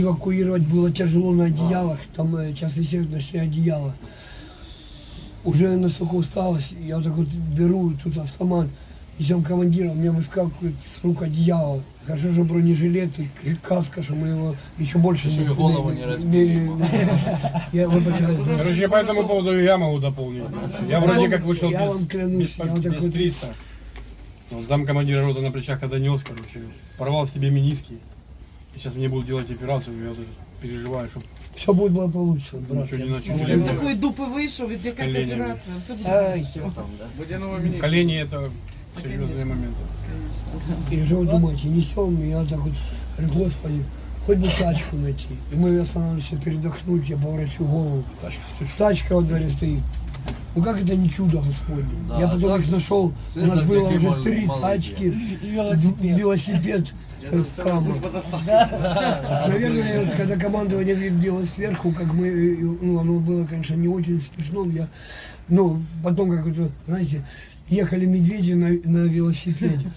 эвакуировать было тяжело на одеялах, там э, часто сердечное одеяло. Уже настолько усталость, я вот так вот беру тут автомат, идем командира, у меня выскакивает с рук одеяло. Хорошо, что бронежилет и каска, что мы его еще больше... Еще и голову не разбили. Я. Короче, по этому поводу я могу дополнить. Я вроде как вышел Я вам без, клянусь, без, я вот так без вот- 300. Вот зам командира рота на плечах когда нес, короче, порвал себе миниски. И сейчас мне будут делать операцию, я вот переживаю, чтобы Все будет благополучно, брат. ничего не Я- начали. Ти з такої дупи вийшов, від якась Коленями. операція. Все буде Ай, Колени это серьезные моменты. И что вы думаете, несем, и я так вот говорю, господи, хоть бы тачку найти. И мы останавливаемся передохнуть, я поворачиваю голову. Тачка, слушай. Тачка во дворе стоит. ну как это не чудо Господне? Да, я потом их нашел, у нас было уже три тачки, велосипед, велосипед э, Камо. Наверное, вот когда командование видело сверху, как мы, э, ну, оно было, конечно, не очень смешно, я, ну, потом как это, знаете, ехали медведи на, на велосипеде.